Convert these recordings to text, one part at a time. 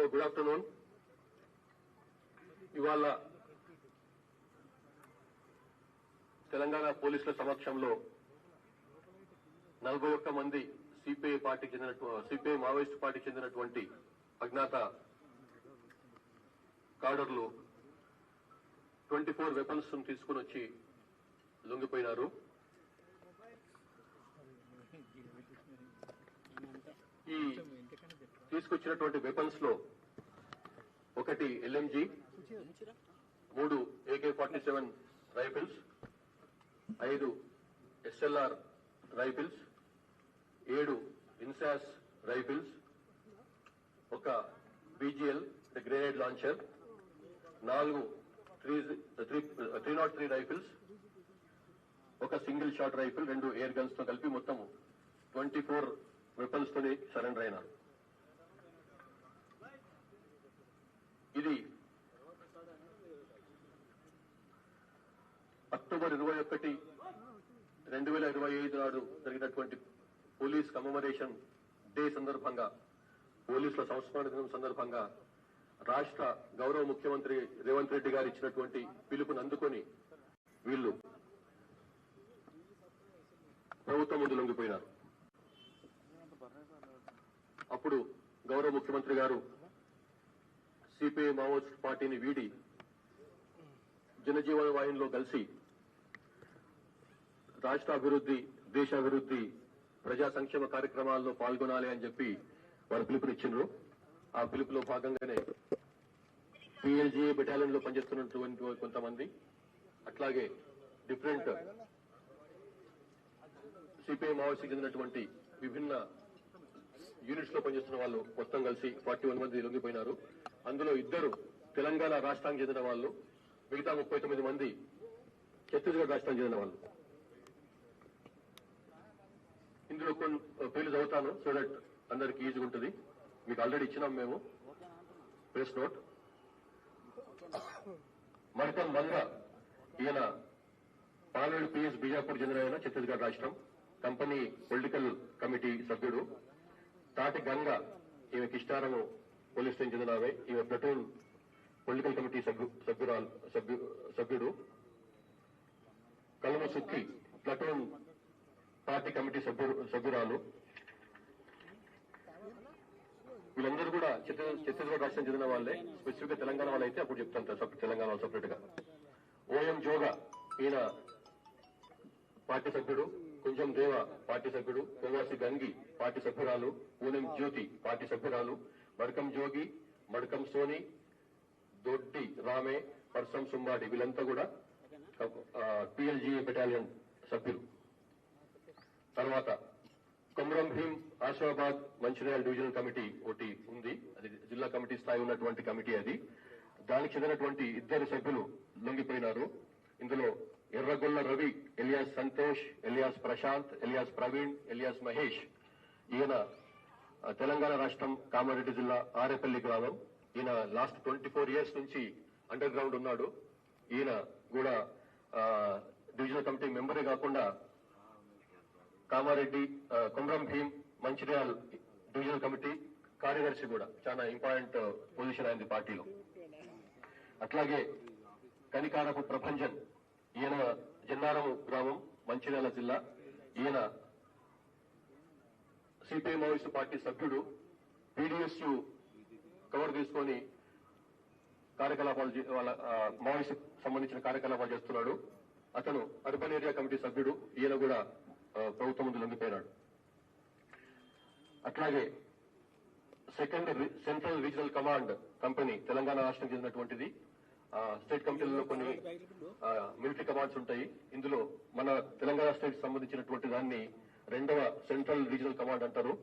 Hello good afternoon ఇవాళ తెలంగాణ పోలీసుల సమక్షంలో నలభై ఒక్క మంది సిపిఐ పార్టీకి చెందిన సిపిఐ మావోయిస్ట్ పార్టీకి చెందినటువంటి అజ్ఞాత కాడర్లు ట్వంటీ ఫోర్ వెపన్స్ తీసుకుని వచ్చి లొంగిపోయినారు. ఈ తీసుకొచ్చినటువంటి వెపన్స్లో ఒకటి ఎల్ఎంజీ మూడు ఏకే ఫార్టీ సెవెన్ రైఫిల్స్ ఐదు ఎస్ఎల్ఆర్ రైఫిల్స్ ఏడు ఇన్సాస్ రైఫిల్స్ ఒక బీజీఎల్ గ్రెనేడ్ లాంచర్ నాలుగు three three three not three rifles ఒక సింగిల్ షాట్ రైఫిల్ రెండు ఎయిర్ గన్స్తో కలిపి మొత్తం ట్వంటీ ఫోర్ వెపన్స్ తోనే సరెండర్ అయినారు. ఇది అక్టోబర్ ఇరవై ఒకటి రెండు వేల ఇరవై ఐదు నాడు జరిగినటువంటి పోలీస్ కమమరేషన్ డే సందర్భంగా పోలీసుల సంస్మరణ దినం సందర్భంగా రాష్ట్ర గౌరవ ముఖ్యమంత్రి రేవంత్ రెడ్డి గారు ఇచ్చినటువంటి పిలుపుని అందుకొని వీళ్ళు ప్రభుత్వం ముందు లొంగిపోయినారు. అప్పుడు గౌరవ ముఖ్యమంత్రి గారు సిపిఐ మావోయిస్ట్ పార్టీని వీడి జనజీవన వాహినిలో కలిసి రాష్ట్ర అభివృద్ధి ప్రజా సంక్షేమ కార్యక్రమాల్లో పాల్గొనాలి అని చెప్పి వారు పిలుపునిచ్చిండ్రు. ఆ పిలుపులో భాగంగానే పిఎల్జీఏ బెటాలియన్లో పనిచేస్తున్నటువంటి కొంతమంది అట్లాగే డిఫరెంట్ సిపిఐ మావోయిస్ట్ చెందినటువంటి విభిన్న యూనిట్స్లో పనిచేస్తున్న వాళ్ళు మొత్తం కలిసి ఫార్టీ వన్ మంది లొంగిపోయినారు. అందులో ఇద్దరు తెలంగాణ రాష్ట్రానికి చెందిన వాళ్ళు మిగతా ముప్పై తొమ్మిది మంది ఛత్తీస్గఢ్ రాష్ట్రానికి చెందిన వాళ్ళు. ఇందులో కొన్ని పేర్లు చదువుతాను సో దట్ అందరికి ఈజీగా ఉంటుంది. మీకు ఆల్రెడీ ఇచ్చినాం మేము. ప్రెస్ నోట్ మడకం మంగ ఈయన పాలవేడు పిఎస్ బీజాపూర్ చెందిన ఆయన ఛత్తీస్గఢ్ రాష్ట్రం. కంపెనీ పొలిటికల్ కమిటీ సభ్యుడు. తాటి గంగ ఈమె కిష్టారము పోలీస్ స్టేషన్ చెందిన ఆమె ఈమె ప్లటూన్ పొలిటికల్ కమిటీ సభ్యురాలు సభ్యుడు. Kalama Sukki platoon party committee సభ్యురాలు. వీళ్ళందరూ కూడా ఛత్తీస్గఢ్ రాష్ట్రం చెందిన వాళ్ళే. స్పెసిఫిక్గా తెలంగాణ వాళ్ళు అయితే అప్పుడు చెప్తాను సార్ తెలంగాణ సపరేట్గా ఓఎం జోగా ఈయన పార్టీ సభ్యుడు. కుంజం దేవ పార్టీ సభ్యుడు కోవాసి గంగి పార్టీ సభ్యురాలు పూనెం జ్యోతి పార్టీ సభ్యురాలు మడకం జోగి మడకం సోని దొడ్డి రామే పర్సం సుంబాటి వీళ్ళంతా కూడా పిఎల్జీఏ బెటాలియన్ సభ్యులు. తర్వాత కొమరం భీం ఆశాబాద్ మంచిర్యాల డివిజనల్ కమిటీ ఒకటి ఉంది. అది జిల్లా కమిటీ స్థాయి ఉన్నటువంటి కమిటీ అది. దానికి చెందినటువంటి ఇద్దరు సభ్యులు లొంగిపోయినారు. ఇందులో Erragolla Ravi alias Santosh alias Prashanth alias Praveen alias Mahesh. ఈయన తెలంగాణ రాష్ట్రం కామారెడ్డి జిల్లా ఆరేపల్లి గ్రామం. ఈయన లాస్ట్ ట్వంటీ ఫోర్ ఇయర్స్ నుంచి అండర్ గ్రౌండ్ ఉన్నాడు. ఈయన కూడా డివిజనల్ కమిటీ మెంబరే కాకుండా కామారెడ్డి ఆ, కొమరం భీం మంచిర్యాల్ డివిజనల్ కమిటీ కార్యదర్శి కూడా. చాలా ఇంపార్టెంట్ పొజిషన్ అయింది పార్టీలో. అట్లాగే కనికారపు ప్రభంజన్ ఈయన జన్నారం గ్రామం మంచిర్యాల జిల్లా. ఈయన సిపిఐ మావోయిస్టు పార్టీ సభ్యుడు. పీడీఎస్యు కవర్ తీసుకొని కార్యకలాపాలు వాళ్ళ మావోయిస్ట్ సంబంధించిన కార్యకలాపాలు చేస్తున్నాడు. అతను అర్బన్ ఏరియా కమిటీ సభ్యుడు. ఈయన కూడా ప్రభుత్వం ముందు లొంగిపోయినాడు అట్లాగే second central regional command company Telangana రాష్ట్రం చెందినటువంటిది. స్టేట్ కమిటీలలో కొన్ని ఆ, మిలిటరీ కమాండ్స్ ఉంటాయి. ఇందులో మన తెలంగాణ స్టేట్ సంబంధించినటువంటి దాన్ని రెండవ సెంట్రల్ రీజనల్ కమాండ్ అంటారు.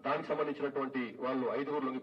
దానికి సంబంధించినటువంటి వాళ్ళు ఐదుగురు